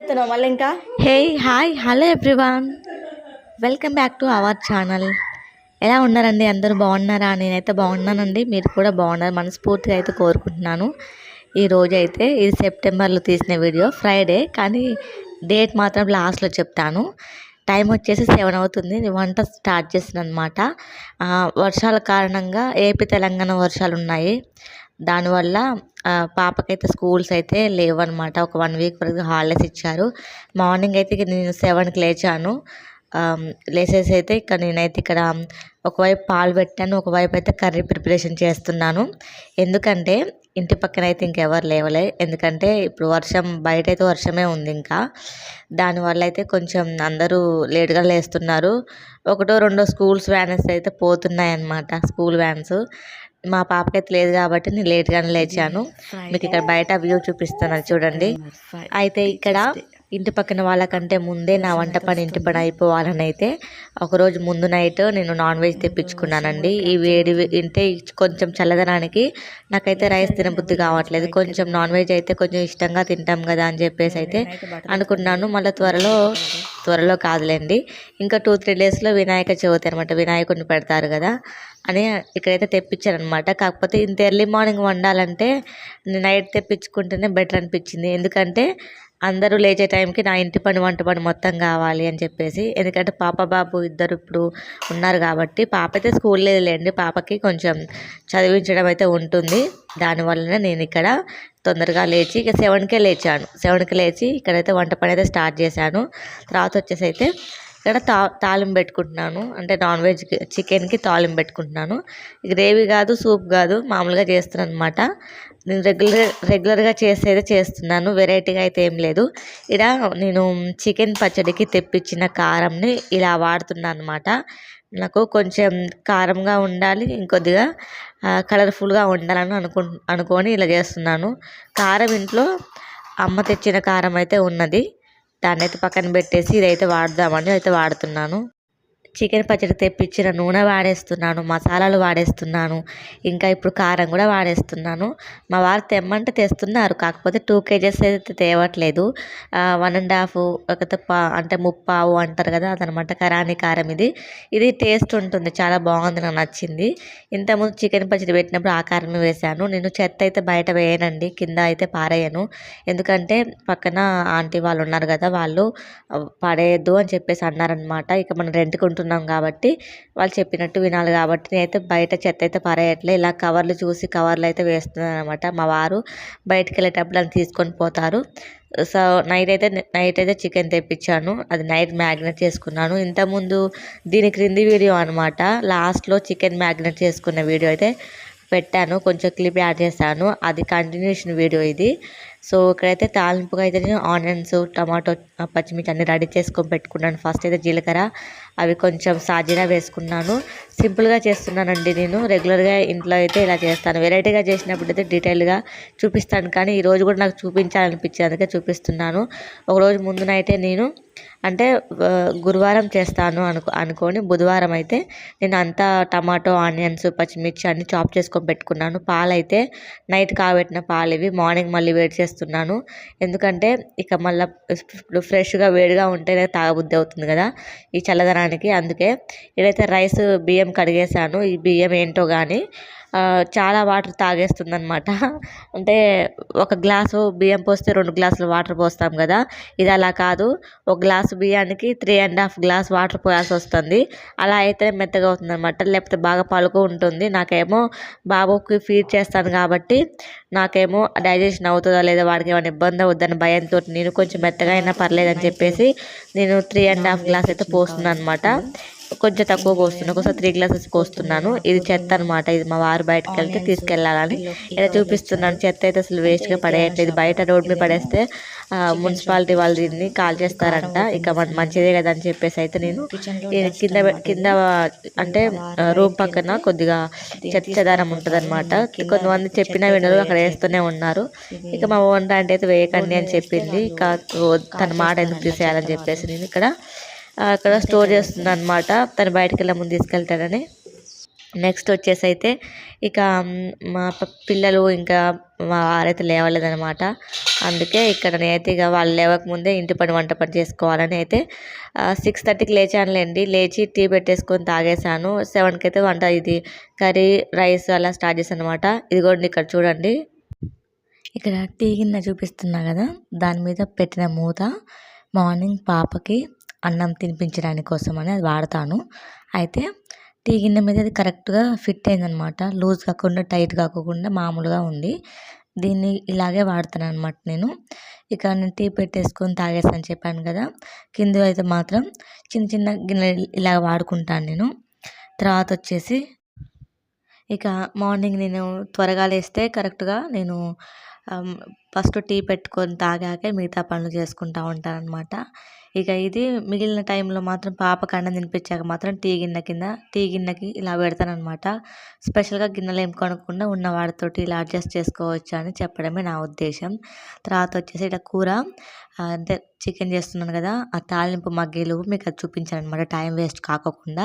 మళ్ళీ ఇంకా? Hey hi hello everyone. Welcome back to our channel. ఎలా ఉన్నారండి? అందరూ బాగున్నారా? నేనైతే బాగున్నానండి. మీరు కూడా బాగున్నారు. మనస్ఫూర్తిగా అయితే కోరుకుంటున్నాను. ఈ రోజు అయితే ఇది సెప్టెంబర్లో తీసిన వీడియో ఫ్రైడే కానీ డేట్ మాత్రం లాస్ట్లో చెప్తాను. టైం వచ్చేసి సెవెన్ అవుతుంది. వంట స్టార్ట్ చేసిన అనమాట వర్షాల కారణంగా ఏపీ తెలంగాణ వర్షాలు ఉన్నాయి దానివల్ల పాపకైతే స్కూల్స్ అయితే లేవన్నమాట. ఒక వన్ వీక్ వరకు హాలిడేస్ ఇచ్చారు. మార్నింగ్ అయితే నేను సెవెన్కి లేచాను. లేసేసి అయితే ఇక్కడ నేనైతే ఇక్కడ ఒకవైపు పాలు పెట్టాను. ఒకవైపు అయితే కర్రీ ప్రిపరేషన్ చేస్తున్నాను. ఎందుకంటే ఇంటి పక్కన అయితే ఇంకెవరు లేవలే. ఎందుకంటే ఇప్పుడు వర్షం బయట అయితే వర్షమే ఉంది ఇంకా. దానివల్ల అయితే కొంచెం అందరూ లేట్గా లేస్తున్నారు. ఒకటో రెండో స్కూల్స్ వ్యాన్స్ అయితే పోతున్నాయి అన్నమాట స్కూల్ వ్యాన్స్. మా పాపకైతే లేదు కాబట్టి నేను లేట్గానే లేచాను. మీకు ఇక్కడ బయట వ్యూ చూపిస్తాను చూడండి. అయితే ఇక్కడ ఇంటి పక్కన వాళ్ళకంటే ముందే నా వంట పని ఇంటి పని అయిపోవాలని అయితే ఒకరోజు ముందు నైట్ నేను నాన్ వెజ్ తెప్పించుకున్నానండి. ఈ వేడి అంటే కొంచెం చల్లదనానికి నాకైతే రైస్ తినబుద్ధి కావట్లేదు. కొంచెం నాన్ వెజ్ అయితే కొంచెం ఇష్టంగా తింటాం కదా అని చెప్పేసి అయితే అనుకున్నాను. మళ్ళీ త్వరలో త్వరలో కాదులేండి. ఇంకా టూ త్రీ డేస్లో వినాయక చవితి అనమాట వినాయకుడిని పెడతారు కదా అని ఇక్కడైతే తెప్పించారనమాట కాకపోతే ఇంత ఎర్లీ మార్నింగ్ వండాలంటే నైట్ తెప్పించుకుంటేనే బెటర్ అనిపించింది. ఎందుకంటే అందరూ లేచే టైంకి నా ఇంటి పని వంట పని మొత్తం కావాలి అని చెప్పేసి ఎందుకంటే పాప బాబు ఇద్దరు ఇప్పుడు ఉన్నారు కాబట్టి పాప అయితే స్కూల్ లేదులేండి. పాపకి కొంచెం చదివించడం అయితే ఉంటుంది. దానివల్లనే నేను ఇక్కడ తొందరగా లేచి ఇక సెవెన్కే లేచాను. సెవెన్కి లేచి ఇక్కడైతే వంట పని అయితే స్టార్ట్ చేశాను. తర్వాత వచ్చేసి అయితే ఇక్కడ తా తాలింపు పెట్టుకుంటున్నాను. అంటే నాన్ వెజ్ చికెన్కి తాలింపు పెట్టుకుంటున్నాను. గ్రేవీ కాదు సూప్ కాదు మామూలుగా చేస్తున్నాను అనమాట నేను రెగ్యులర్ రెగ్యులర్గా చేసేది చేస్తున్నాను. వెరైటీగా అయితే ఏం లేదు. ఇలా నేను చికెన్ పచ్చడికి తెప్పించిన కారంని ఇలా వాడుతున్నాను అనమాట నాకు కొంచెం కారంగా ఉండాలి ఇంకొద్దిగా కలర్ఫుల్గా ఉండాలని అనుకు అనుకొని ఇలా చేస్తున్నాను. కారం ఇంట్లో అమ్మ తెచ్చిన కారం అయితే ఉన్నది. దాన్ని అయితే పక్కన పెట్టేసి ఇదైతే వాడదామని అయితే వాడుతున్నాను. చికెన్ పచ్చడి తెప్పించిన నూనె వాడేస్తున్నాను మసాలాలు వాడేస్తున్నాను ఇంకా ఇప్పుడు కారం కూడా వాడేస్తున్నాను. మా వారు తెమ్మంటే తెస్తున్నారు కాకపోతే టూ కేజెస్ అయితే తేవట్లేదు. వన్ అండ్ హాఫ్ ఒక పా అంటే ముప్పావు అంటారు కదా అదనమాట కరాని కారం ఇది. ఇది టేస్ట్ ఉంటుంది చాలా బాగుంది నాకు నచ్చింది. ఇంతకుముందు చికెన్ పచ్చడి పెట్టినప్పుడు ఆ కారమే వేశాను. నేను చెత్త అయితే బయట వేయనండి కింద అయితే పారేయను. ఎందుకంటే పక్కన ఆంటీ వాళ్ళు ఉన్నారు కదా వాళ్ళు పడేయద్దు అని చెప్పేసి అన్నారనమాట. ఇక మనం రెంట్కుంటున్నాం ఉంటున్నాం కాబట్టి వాళ్ళు చెప్పినట్టు వినాలి కాబట్టి నేనైతే బయట చెత్త అయితే పారేయట్లే. ఇలా కవర్లు చూసి కవర్లు అయితే వేస్తున్నాను అనమాట మా వారు బయటికి వెళ్ళేటప్పుడు అని తీసుకొని పోతారు. సో నైట్ అయితే నైట్ అయితే చికెన్ తెప్పించాను. అది నైట్ మ్యాగ్నెట్ చేసుకున్నాను. ఇంతకుముందు దీని క్రింది వీడియో అనమాట లాస్ట్లో చికెన్ మ్యాగ్నెట్ చేసుకున్న వీడియో అయితే పెట్టాను. కొంచెం క్లిప్ యాడ్ చేశాను. అది కంటిన్యూషన్ వీడియో ఇది. సో ఇక్కడైతే తాలింపుగా అయితే నేను ఆనియన్స్ టమాటో పచ్చిమిర్చి అన్ని రెడీ చేసుకొని పెట్టుకున్నాను. ఫస్ట్ అయితే జీలకర్ర అవి కొంచెం సాజీరా వేసుకున్నాను. సింపుల్గా చేస్తున్నానండి నేను. రెగ్యులర్గా ఇంట్లో అయితే ఇలా చేస్తాను. వెరైటీగా చేసినప్పుడు అయితే డీటెయిల్గా చూపిస్తాను. కానీ ఈరోజు కూడా నాకు చూపించాలనిపించింది. అందుకే చూపిస్తున్నాను. ఒకరోజు ముందునైతే నేను అంటే గురువారం చేస్తాను అనుకో అనుకొని బుధవారం అయితే నేను అంతా టమాటో ఆనియన్స్ పచ్చిమిర్చి అన్ని చాప్ చేసుకొని పెట్టుకున్నాను. పాలు అయితే నైట్ కాబెట్టిన పాలు ఇవి మార్నింగ్ మళ్ళీ వేడి చేస్తున్నాను. ఎందుకంటే ఇక మళ్ళీ ఇప్పుడు ఫ్రెష్గా వేడిగా ఉంటేనే తాగబుద్ధి అవుతుంది కదా. ఈ చల్లదనానికి అందుకే ఇదైతే రైస్ బియ్యం కడిగేసాను ఈ బియ్యం ఏంటో కానీ చాలా వాటర్ తాగేస్తుంది అనమాట అంటే ఒక గ్లాసు బియ్యం పోస్తే రెండు గ్లాసులు వాటర్ పోస్తాం కదా. ఇది అలా కాదు. ఒక గ్లాసు బియ్యానికి three and half glass water పోయాల్సి వస్తుంది. అలా అయితే మెత్తగా అవుతుంది అనమాట లేకపోతే బాగా పలుకు ఉంటుంది. నాకేమో బాబుకి ఫీడ్ చేస్తాను కాబట్టి నాకేమో డైజెషన్ అవుతుందా లేదా వాడికి ఏమైనా ఇబ్బంది అవుద్దని భయంతో నేను కొంచెం మెత్తగా అయినా పర్లేదని చెప్పేసి నేను త్రీ అండ్ హాఫ్ గ్లాస్ అయితే పోస్తున్నాను అనమాట కొంచెం తక్కువ పోస్తున్నాను ఒకసారి త్రీ గ్లాసెస్ పోస్తున్నాను ఇది చెత్త అనమాట ఇది మా వారు బయటకు వెళ్తే తీసుకెళ్ళాలని ఇలా చూపిస్తున్నాను. చెత్త అయితే అసలు వేస్ట్గా పడేయట్లేదు. బయట రోడ్ మీద పడేస్తే మున్సిపాలిటీ వాళ్ళు దీన్ని కాల్ చేస్తారంట. ఇక మన మంచిదే కదా అని చెప్పేసి అయితే నేను కింద కింద అంటే రూమ్ పక్కన కొద్దిగా చెత్త చెదారం ఉంటుంది అనమాట కొంతమంది చెప్పినా వినరు. అక్కడ వేస్తూనే ఉన్నారు. ఇక మా ఓన్ అంటే అయితే వేయకండి అని చెప్పింది. ఇక తన మాట ఎందుకు తీసేయాలని చెప్పేసి నేను ఇక్కడ అక్కడ స్టోర్ చేస్తుంది అనమాట తను బయటకు వెళ్ళే ముందు తీసుకెళ్తాడని. నెక్స్ట్ వచ్చేసి అయితే ఇక మా పిల్లలు ఇంకా వారైతే లేవలేదనమాట అందుకే ఇక్కడ నేనైతే ఇక వాళ్ళు లేవకముందే ఇంటి పని వంట పని చేసుకోవాలని అయితే సిక్స్ థర్టీకి లేచానులేండి. లేచి టీ పెట్టేసుకొని తాగేసాను సెవెన్కి అయితే వంట ఇది కర్రీ రైస్ అలా స్టార్ట్ చేశాను అనమాట ఇదిగోండి ఇక్కడ చూడండి. ఇక్కడ టీ గిన్నె చూపిస్తున్నా కదా దాని మీద పెట్టిన మూత మార్నింగ్ పాపకి అన్నం తినిపించడానికి కోసం అని అది వాడతాను. అయితే టీ గిన్నె మీద అది కరెక్ట్గా ఫిట్ అయిందనమాట. లూజ్ కాకుండా టైట్ కాకుండా మామూలుగా ఉంది. దీన్ని ఇలాగే వాడతాను అనమాట నేను. ఇక నేను టీ పెట్టేసుకొని తాగేస్తాను చెప్పాను కదా! కింద అయితే మాత్రం చిన్న చిన్న గిన్నె ఇలా వాడుకుంటాను నేను. తర్వాత వచ్చేసి ఇక మార్నింగ్ నేను త్వరగా లేస్తే కరెక్ట్గా నేను ఫస్ట్ టీ పెట్టుకొని తాగాకే మిగతా పనులు చేసుకుంటూ ఉంటాను అనమాట ఇక ఇది మిగిలిన టైంలో మాత్రం పాపకు అన్నం తినిపించాక మాత్రం టీ గిన్నె కింద టీ గిన్నెకి ఇలా పెడతానమాట స్పెషల్గా గిన్నెలు ఏం కొనుక్కుండా ఉన్న వాటితోటి ఇలా అడ్జస్ట్ చేసుకోవచ్చు అని చెప్పడమే నా ఉద్దేశం. తర్వాత వచ్చేసి ఇట్లా కూర అంటే చికెన్ చేస్తున్నాను కదా ఆ తాలింపు మగ్గేలు మీకు అది చూపించాను అనమాట టైం వేస్ట్ కాకోకుండా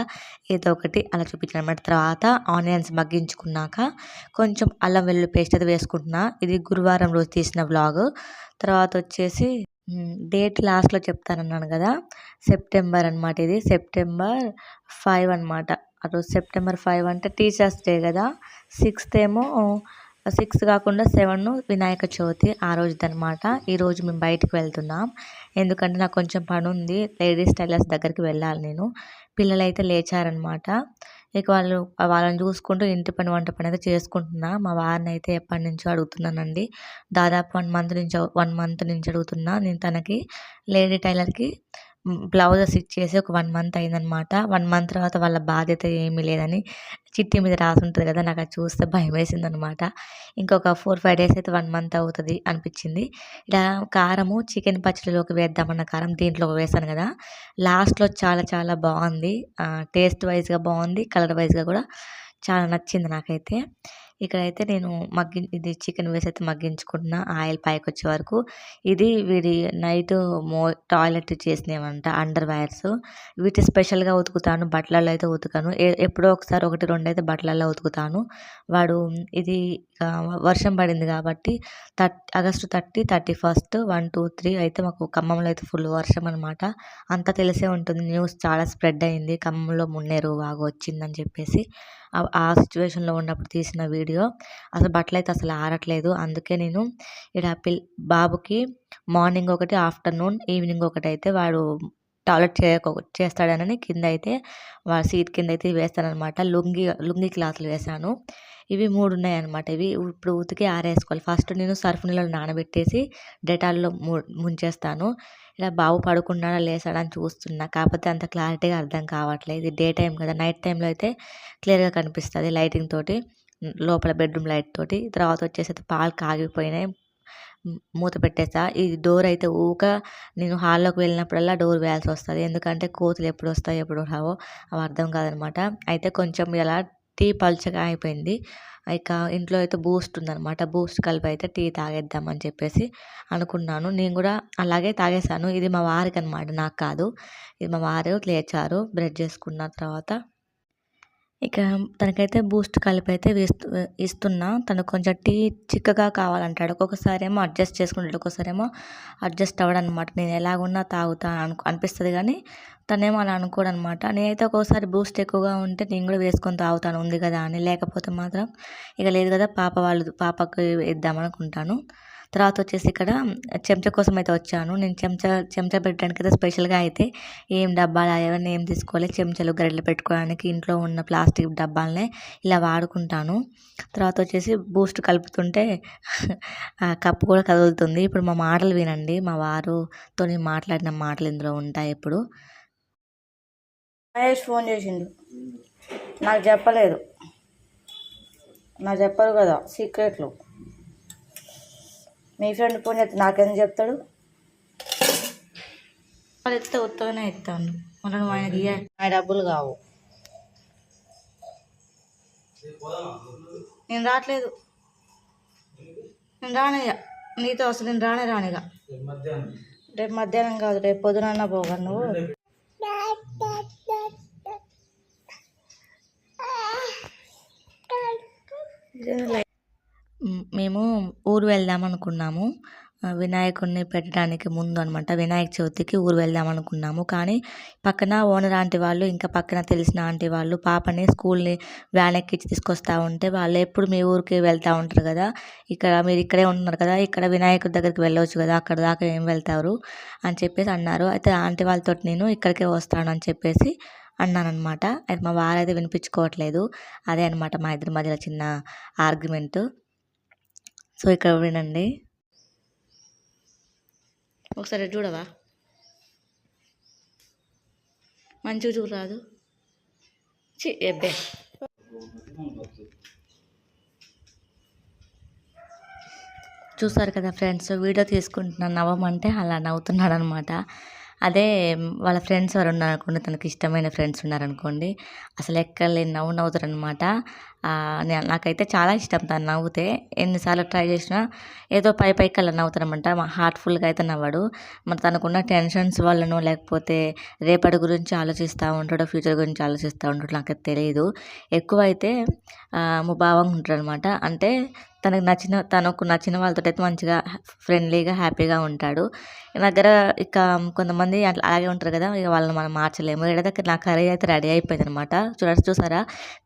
ఏదో ఒకటి అలా చూపించాను అనమాట తర్వాత ఆనియన్స్ మగ్గించుకున్నాక కొంచెం అల్లం వెల్లుల్లి పేస్ట్ అది వేసుకుంటున్నా. ఇది గురువారం రోజు తీసిన వ్లాగ్. తర్వాత వచ్చేసి డేట్ లాస్ట్లో చెప్తానన్నాను కదా సెప్టెంబర్ అనమాట ఇది. సెప్టెంబర్ ఫైవ్ అనమాట ఆ రోజు సెప్టెంబర్ ఫైవ్ అంటే టీచర్స్ డే కదా. సిక్స్త్ ఏమో సిక్స్త్ కాకుండా సెవెన్ వినాయక చవితి ఆ రోజుది అనమాట ఈరోజు మేము బయటికి వెళ్తున్నాం. ఎందుకంటే నాకు కొంచెం పని ఉంది లేడీస్ టైలర్స్ దగ్గరికి వెళ్ళాలి నేను. పిల్లలైతే లేచారనమాట ఇక వాళ్ళు వాళ్ళని చూసుకుంటూ ఇంటి పని వంట పని అయితే చేసుకుంటున్నా. మా వారిని అయితే ఎప్పటి నుంచో అడుగుతున్నానండి. దాదాపు వన్ మంత్ నుంచి వన్ మంత్ నుంచి అడుగుతున్నా. నేను తనకి లేడీ టైలర్కి బ్లౌజెస్ ఇచ్చేసి ఒక వన్ మంత్ అయిందనమాట. వన్ మంత్ తర్వాత వాళ్ళ బాధ్యత ఏమీ లేదని చిట్టి మీద రాసి ఉంటుంది కదా నాకు అది చూస్తే భయం వేసింది అనమాట ఇంకొక ఫోర్ ఫైవ్ డేస్ అయితే వన్ మంత్ అవుతుంది అనిపించింది. ఇలా కారము చికెన్ పచ్చడిలోకి వేద్దామన్న కారం దీంట్లో వేసాను కదా. లాస్ట్లో చాలా చాలా బాగుంది. టేస్ట్ వైజ్గా బాగుంది కలర్ వైజ్గా కూడా చాలా నచ్చింది నాకైతే. ఇక్కడైతే నేను మగ్గి ఇది చికెన్ వేసి అయితే మగ్గించుకుంటున్నా. ఆయిల్ పైకి వచ్చే వరకు. ఇది వీడి నైట్ మో టాయిలెట్ చేసినవంట అండర్ వైర్స్. వీటి స్పెషల్గా ఉతుకుతాను. బట్టలలో అయితే ఉతుకాను. ఎప్పుడో ఒకసారి ఒకటి రెండు అయితే బట్టలలో ఉతుకుతాను. వాడు ఇది వర్షం పడింది కాబట్టి thirty August thirty thirty first one two three అయితే మాకు ఖమ్మంలో అయితే ఫుల్ వర్షం అనమాట అంతా తెలిసే ఉంటుంది. న్యూస్ చాలా స్ప్రెడ్ అయింది. ఖమ్మంలో మున్నేరు బాగా వచ్చిందని చెప్పేసి. ఆ సిచ్యువేషన్లో ఉన్నప్పుడు తీసిన వీడియో. అసలు బట్టలు అయితే అసలు ఆరట్లేదు. అందుకే నేను ఇక్కడ పిల్ బాబుకి మార్నింగ్ ఒకటి ఆఫ్టర్నూన్ ఈవినింగ్ ఒకటి అయితే వాడు టాయిలెట్ చేయక చేస్తాడనని కింద అయితే వాడు సీట్ కింద అయితే వేస్తానమాట లుంగి లుంగి క్లాత్లు వేసాను ఇవి మూడు ఉన్నాయన్నమాట. ఇవి ఇప్పుడు ఉతికి ఆరేసుకోవాలి. ఫస్ట్ నేను సర్ఫ్ నీళ్ళలో నానబెట్టేసి డెటాల్లో ముంచేస్తాను. ఇలా బాబు పడుకున్నాడా లేసాడా అని చూస్తున్నా. కాకపోతే అంత క్లారిటీగా అర్థం కావట్లేదు. ఇది డే టైం కదా నైట్ టైంలో అయితే క్లియర్గా కనిపిస్తుంది లైటింగ్ తోటి లోపల బెడ్రూమ్ లైట్ తోటి. తర్వాత వచ్చేసి పాలు కాగిపోయినాయి మూత పెట్టేసా. ఈ డోర్ అయితే ఊక నేను హాల్లోకి వెళ్ళినప్పుడల్లా డోర్ వేయాల్సి వస్తుంది. ఎందుకంటే కోతులు ఎప్పుడు వస్తాయి ఎప్పుడు రావో అవి అర్థం కాదనమాట. అయితే కొంచెం ఇలా టీ పల్చగా అయిపోయింది. ఇక ఇంట్లో అయితే బూస్ట్ ఉందనమాట బూస్ట్ కలిపి అయితే టీ తాగేద్దామని చెప్పేసి అనుకున్నాను. నేను కూడా అలాగే తాగేసాను ఇది మా వారికి అనమాట నాకు కాదు. ఇది మా వారు లేచారు. బ్రష్ చేసుకున్న తర్వాత ఇక తనకైతే బూస్ట్ కలిపి అయితే వేస్తు ఇస్తున్నా. తను కొంచెం టీ చిక్కగా కావాలంటాడు. ఒక్కొక్కసారి ఏమో అడ్జస్ట్ చేసుకుంటాడు. ఒక్కొక్కసారి ఏమో అడ్జస్ట్ అవ్వడం అనమాట నేను ఎలాగున్నా తాగుతా అను అనిపిస్తుంది కానీ తనేమో అలా అనుకోడు అనమాట నేనైతే ఒక్కోసారి బూస్ట్ ఎక్కువగా ఉంటే నేను కూడా వేసుకొని తాగుతాను. ఉంది కదా అని. లేకపోతే మాత్రం ఇక లేదు కదా పాప వాళ్ళు పాపకు ఇద్దామనుకుంటాను. తర్వాత వచ్చేసి ఇక్కడ చెంచా కోసం అయితే వచ్చాను. నేను చెంచా చెంచా పెట్టడానికి అయితే స్పెషల్గా అయితే ఏం డబ్బాలు అవన్నీ ఏం తీసుకోవాలి చెంచాలు గరిటెలు పెట్టుకోవడానికి ఇంట్లో ఉన్న ప్లాస్టిక్ డబ్బాలనే ఇలా వాడుకుంటాను. తర్వాత వచ్చేసి బూస్ట్ కలుపుతుంటే కప్పు కూడా కదులుతుంది. ఇప్పుడు మా మాటలు వినండి. మా వారుతో మాట్లాడిన మాటలు ఇందులో ఉంటాయి ఇప్పుడు. మహేష్ ఫోన్ చేసిండు. నాకు చెప్పలేదు. నాకు చెప్పరు కదా సీక్రెట్లు. మీ ఫ్రెండ్ ఫోన్ చేస్తే నాకెందుకు చెప్తాడు? వాళ్ళు ఎత్తే ఉత్తగానే ఎత్తాను మనం ఆయనకి ఇయ్య- నా డబ్బులు కావు. నేను రావట్లేదు నేను రానయ్యా. నీతో అసలు నేను రానే రానిగా రేపు మధ్యాహ్నం కాదు రేపు పొద్దునన్నా పోగా నువ్వు. మ్, మేము ఊరు వెళ్దాం అనుకున్నాము. వినాయకుడిని పెట్టడానికి ముందు అనమాట వినాయక చవితికి ఊరు వెళ్దాం అనుకున్నాము. కానీ పక్కన ఓనర్ ఆంటీ వాళ్ళు ఇంకా పక్కన తెలిసిన ఆంటీ వాళ్ళు పాపని స్కూల్ని వ్యాన్ ఎక్కించి తీసుకొస్తా ఉంటే వాళ్ళు ఎప్పుడు మీ ఊరికి వెళ్తూ ఉంటారు కదా. ఇక్కడ మీరు ఇక్కడే ఉంటున్నారు కదా. ఇక్కడ వినాయకుడి దగ్గరికి వెళ్ళవచ్చు కదా. అక్కడ దాకా ఏం వెళ్తారు అని చెప్పేసి అన్నారు. అయితే ఆంటీ వాళ్ళతో నేను ఇక్కడికే వస్తాను అని చెప్పేసి అన్నానమాట అయితే మా వారైతే వినిపించుకోవట్లేదు. అదే అనమాట మా ఇద్దరి మధ్యలో చిన్న ఆర్గ్యుమెంటు. సో ఇక్కడ వినండి. ఒకసారి చూడవా? మంచిగా చూడరాదు. చి ఎబ్బే. చూసారు కదా ఫ్రెండ్స్ వీడియో తీసుకుంటున్నాను నవ్వమంటే అలా నవ్వుతున్నాడు అనమాట అదే వాళ్ళ ఫ్రెండ్స్ ఎవరు ఉన్నారనుకోండి తనకి ఇష్టమైన ఫ్రెండ్స్ ఉన్నారనుకోండి అసలు ఎక్కలేని నవ్వు నవ్వుతారు అనమాట నాకైతే చాలా ఇష్టం తను నవ్వుతే. ఎన్నిసార్లు ట్రై చేసినా ఏదో పై పైకి అలా నవ్వుతానమాట మా హార్ట్ఫుల్గా అయితే నవ్వడు. మరి తనకున్న టెన్షన్స్ వల్లనో లేకపోతే రేపటి గురించి ఆలోచిస్తూ ఉంటాడో ఫ్యూచర్ గురించి ఆలోచిస్తూ ఉంటాడో నాకు తెలియదు ఎక్కువ అయితే ముభావంగా ఉంటాడు అనమాట అంటే తనకు నచ్చిన తనకు నచ్చిన వాళ్ళతో అయితే మంచిగా ఫ్రెండ్లీగా హ్యాపీగా ఉంటాడు. నా దగ్గర ఇక కొంతమంది అట్లా అలాగే ఉంటారు కదా ఇక వాళ్ళని మనం మార్చలేము. ఇక్కడ దగ్గర నా కర్రీ అయితే రెడీ అయిపోయింది అనమాట చూడ చూసారా?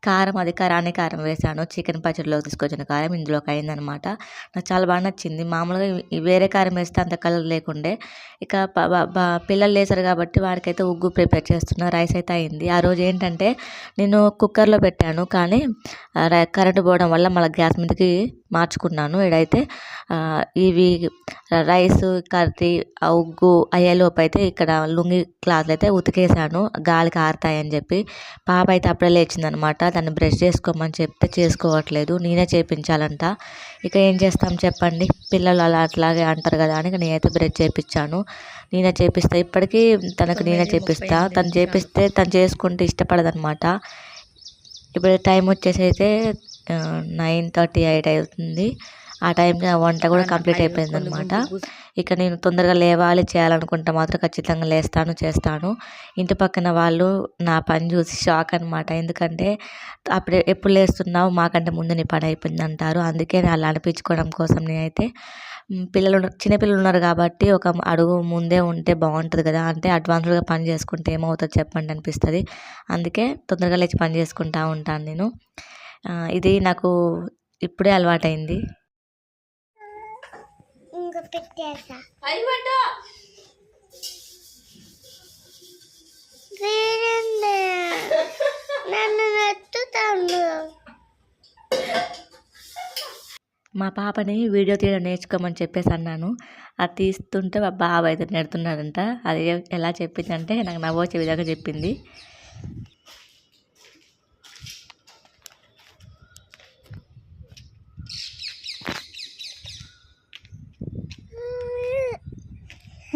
కారం అది కారాన్ని కారం వేసాను చికెన్ పచ్చడిలోకి తీసుకొచ్చిన కారం ఇందులోకి అయిందనమాట నాకు చాలా బాగా నచ్చింది. మామూలుగా వేరే కారం వేస్తే అంత కలర్ లేకుండే. ఇక పిల్లలు లేసారు కాబట్టి వారికైతే ఉగ్గు ప్రిపేర్ చేస్తున్నా రైస్ అయితే అయింది. ఆ రోజు ఏంటంటే నేను కుక్కర్లో పెట్టాను. కానీ కరెంటు పోవడం వల్ల మళ్ళీ గ్యాస్ మీదకి మార్చుకున్నాను. ఇడైతే ఇవి రైస్ కర్రీ ఆ ఉగ్గు అయ్యేలోపు అయితే ఇక్కడ లుంగి క్లాత్లు అయితే ఉతికేసాను. గాలికి ఆరుతాయని చెప్పి. పాప అయితే అప్పుడే లేచిందనమాట. దాన్ని బ్రష్ చేసుకోమని చెప్తే చేసుకోవట్లేదు. నేనే చేపించాలంట. ఇక ఏం చేస్తాం చెప్పండి. పిల్లలు అలా అట్లాగే అంటారు కదా అని నేనైతే బ్రష్ చేపించాను. నేనే చేపిస్తా. ఇప్పటికీ తనకు నేనే చేపిస్తా. తను చేపిస్తే తను చేసుకుంటే ఇష్టపడదనమాట. ఇప్పుడు టైం వచ్చేసి అయితే నైన్ థర్టీ ఎయిట్ అవుతుంది. ఆ టైంకి వంట కూడా కంప్లీట్ అయిపోయింది అనమాట ఇక నేను తొందరగా లేవాలి చేయాలనుకుంటే మాత్రం ఖచ్చితంగా లేస్తాను చేస్తాను. ఇంటి పక్కన వాళ్ళు నా పని చూసి షాక్ అనమాట ఎందుకంటే అప్పుడే ఎప్పుడు లేస్తున్నావు? మాకంటే ముందు నీ పని అయిపోయింది అంటారు. అందుకే నేను అలా అనిపించుకోవడం కోసం నేనైతే పిల్లలు చిన్నపిల్లలు ఉన్నారు కాబట్టి ఒక అడుగు ముందే ఉంటే బాగుంటుంది కదా. అంటే అడ్వాన్స్డ్గా పని చేసుకుంటే ఏమవుతుందో చెప్పండి అనిపిస్తుంది. అందుకే తొందరగా లేచి పని చేసుకుంటా ఉంటాను నేను. ఇది నాకు ఇప్పుడే అలవాటైంది. ఇంకా పెట్టేసా వీరండి నన్ను నెత్తుతాను మా పాపని వీడియో తీయడం నేర్చుకోమని చెప్పేసి అన్నాను. అది తీస్తుంటే మా బాబు అయితే నెడుతున్నాడంట. అది ఎలా చెప్పిందంటే నాకు నవ్వొచ్చే విధంగా చెప్పింది.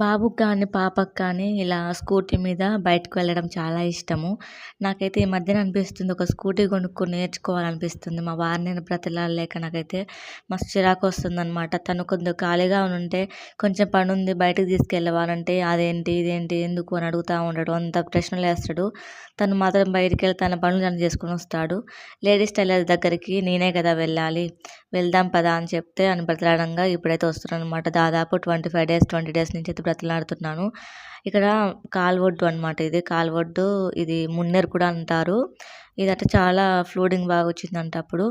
బాబుకి కానీ పాపకు కానీ ఇలా స్కూటీ మీద బయటకు వెళ్ళడం చాలా ఇష్టము. నాకైతే ఈ మధ్యన అనిపిస్తుంది ఒక స్కూటీ కొనుక్కొని నేర్చుకోవాలనిపిస్తుంది. మా వారిని నేను బ్రతిలాడలేక నాకైతే మస్తు చిరాకు వస్తుంది అనమాట తను కొంచెం ఖాళీగా ఉంటే కొంచెం పని ఉంది బయటకు తీసుకెళ్ళవాలంటే అదేంటి ఇదేంటి ఎందుకు అని అడుగుతూ ఉంటాడు అంత ప్రశ్నలు వేస్తాడు. తను మాత్రం బయటికి వెళ్ళి తన పనులు తను చేసుకుని వస్తాడు. లేడీస్ టైలర్ దగ్గరికి నేనే కదా వెళ్ళాలి. వెళ్దాం పదా అని చెప్తే అని బ్రతలాడంగా ఇప్పుడైతే వస్తున్నాను అనమాట దాదాపు twenty five days twenty days నుంచి అయితే బ్రతిలాడుతున్నాను. ఇక్కడ కాల్వొడ్డు అనమాట ఇది. కాల్వొడ్డు ఇది మున్నేరు కూడా అంటారు. ఇదంటే చాలా ఫ్లూడింగ్ బాగా వచ్చిందంట అప్పుడు.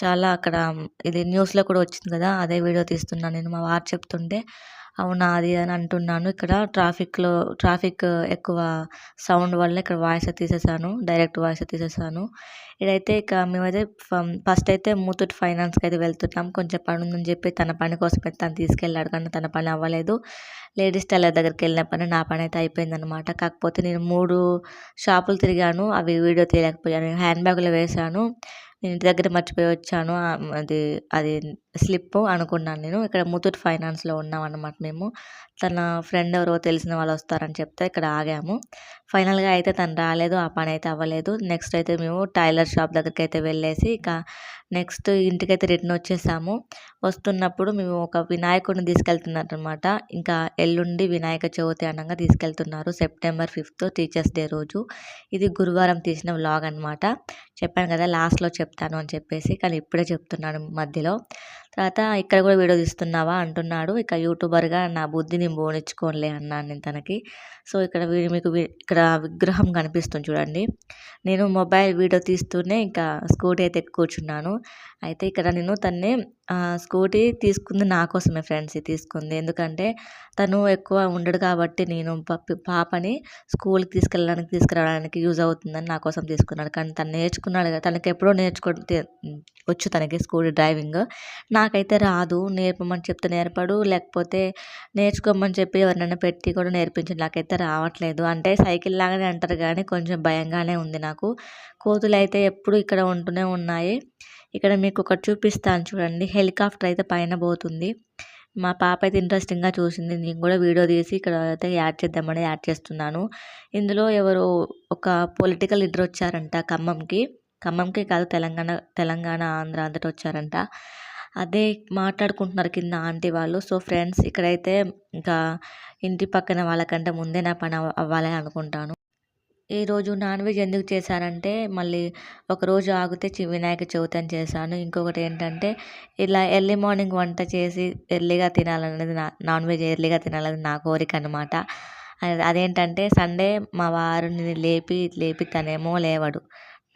చాలా అక్కడ ఇది న్యూస్లో కూడా వచ్చింది కదా అదే వీడియో తీస్తున్నాను నేను మా వారు చెప్తుంటే. అవునా అది అని అంటున్నాను. ఇక్కడ ట్రాఫిక్లో ట్రాఫిక్ ఎక్కువ సౌండ్ వల్ల ఇక్కడ వాయిస్ తీసేసాను డైరెక్ట్ వాయిస్ తీసేసాను ఇదైతే ఇక మేమైతే ఫస్ట్ అయితే మూతూట్ ఫైనాన్స్కి అయితే వెళ్తున్నాం. కొంచెం పని ఉందని చెప్పి తన పని కోసం అయితే తను తీసుకెళ్ళాడు కానీ తన పని అవ్వలేదు. లేడీస్ టైలర్ దగ్గరికి వెళ్ళిన పని నా పని అయితే అయిపోయిందనమాట కాకపోతే నేను మూడు షాపులు తిరిగాను అవి వీడియో తీయలేకపోయాను. హ్యాండ్ బ్యాగ్లో వేశాను. నేను ఇంటి దగ్గర మర్చిపోయి వచ్చాను. అది అది స్లిప్ అనుకున్నాను నేను. ఇక్కడ ముతూట్ ఫైనాన్స్లో ఉన్నాం అన్నమాట మేము. తన ఫ్రెండ్ ఎవరో తెలిసిన వాళ్ళు వస్తారని చెప్తే ఇక్కడ ఆగాము. ఫైనల్గా అయితే తను రాలేదు ఆ పని అయితే అవ్వలేదు. నెక్స్ట్ అయితే మేము టైలర్ షాప్ దగ్గరికి అయితే వెళ్ళేసి ఇక నెక్స్ట్ ఇంటికైతే రిటర్న్ వచ్చేసాము. వస్తున్నప్పుడు మేము ఒక వినాయకుడిని తీసుకెళ్తున్నారనమాట ఇంకా ఎల్లుండి వినాయక చవితి అనగా తీసుకెళ్తున్నారు. సెప్టెంబర్ ఫిఫ్త్ టీచర్స్ డే రోజు. ఇది గురువారం తీసిన వ్లాగ్ అనమాట చెప్పాను కదా లాస్ట్లో చెప్తాను అని చెప్పేసి కానీ ఇప్పుడే చెప్తున్నాను మధ్యలో. తర్వాత ఇక్కడ కూడా వీడియో తీస్తున్నావా అంటున్నాడు. ఇక యూట్యూబర్గా నా బుద్ధిని బోనిచ్చుకోలే అన్నాను నేను తనకి. సో ఇక్కడ మీకు ఇక్కడ విగ్రహం కనిపిస్తుంది చూడండి. నేను మొబైల్ వీడియో తీస్తూనే ఇంకా స్కూటీ అయితే కూర్చున్నాను. అయితే ఇక్కడ నేను తన్నే స్కూటీ తీసుకుంది నా కోసమే ఫ్రెండ్స్ తీసుకుంది. ఎందుకంటే తను ఎక్కువ ఉండడు కాబట్టి నేను పాపని స్కూల్కి తీసుకెళ్ళడానికి తీసుకురావడానికి యూజ్ అవుతుందని నా కోసం తీసుకున్నాడు. కానీ తను నేర్చుకున్నాడు కదా తనకి ఎప్పుడో నేర్చుకో వచ్చు తనకి స్కూటీ డ్రైవింగ్. నాకైతే రాదు నేర్పమని చెప్తే నేర్పడు లేకపోతే నేర్చుకోమని చెప్పి ఎవరినైనా పెట్టి కూడా నేర్పించండి. నాకైతే రావట్లేదు. అంటే సైకిల్ లాగానే అంటారు కానీ కొంచెం భయంగానే ఉంది నాకు. కోతులు అయితే ఎప్పుడు ఇక్కడ ఉంటూనే ఉన్నాయి. ఇక్కడ మీకు ఒకటి చూపిస్తాను చూడండి. హెలికాప్టర్ అయితే పైన పోతుంది. మా పాప అయితే ఇంట్రెస్టింగ్గా చూసింది. నేను కూడా వీడియో తీసి ఇక్కడ అయితే యాడ్ చేద్దామని యాడ్ చేస్తున్నాను. ఇందులో ఎవరు ఒక పొలిటికల్ లీడర్ వచ్చారంట ఖమ్మంకి. ఖమ్మంకి కాదు తెలంగాణ తెలంగాణ ఆంధ్ర అంతటా వచ్చారంట. అదే మాట్లాడుకుంటున్నారు కింద ఆంటీ వాళ్ళు. సో ఫ్రెండ్స్ ఇక్కడైతే ఇంకా ఇంటి పక్కన వాళ్ళకంటే ముందే నా పని అవ్వాలని అనుకుంటాను. ఈరోజు నాన్ వెజ్ ఎందుకు చేశారంటే మళ్ళీ ఒకరోజు ఆగితే చి వినాయక చవితి అని చేశాను. ఇంకొకటి ఏంటంటే ఇలా ఎర్లీ మార్నింగ్ వంట చేసి ఎర్లీగా తినాలనేది నా నాన్ వెజ్ ఎర్లీగా తినాలనేది నా కోరిక అనమాట అదేంటంటే సండే మా వారిని లేపి లేపి తనేమో లేవడు.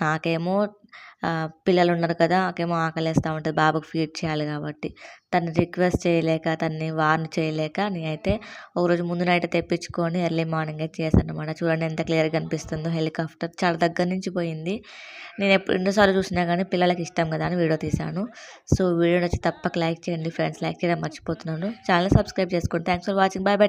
నాకేమో పిల్లలు ఉన్నారు కదా ఆకేమో ఆకలేస్తూ ఉంటుంది. బాబుకి ఫీడ్ చేయాలి కాబట్టి. తను రిక్వెస్ట్ చేయలేక తన్ని వార్న్ చేయలేక నేనైతే ఒక రోజు ముందు నైట్ తెప్పించుకొని ఎర్లీ మార్నింగ్ అయితే చేశాను అనమాట చూడండి ఎంత క్లియర్గా కనిపిస్తుందో హెలికాప్టర్ చాలా దగ్గర నుంచి పోయింది. నేను ఎప్పుడు ఎన్నోసార్లు చూసినా కానీ పిల్లలకి ఇష్టం కదా అని వీడియో తీశాను. సో వీడియో నచ్చి తప్పక లైక్ చేయండి. ఫ్రెండ్స్ లైక్ చేయడం మర్చిపోతున్నాను. ఛానల్ సబ్స్క్రైబ్ చేసుకోండి thanks for watching bye bye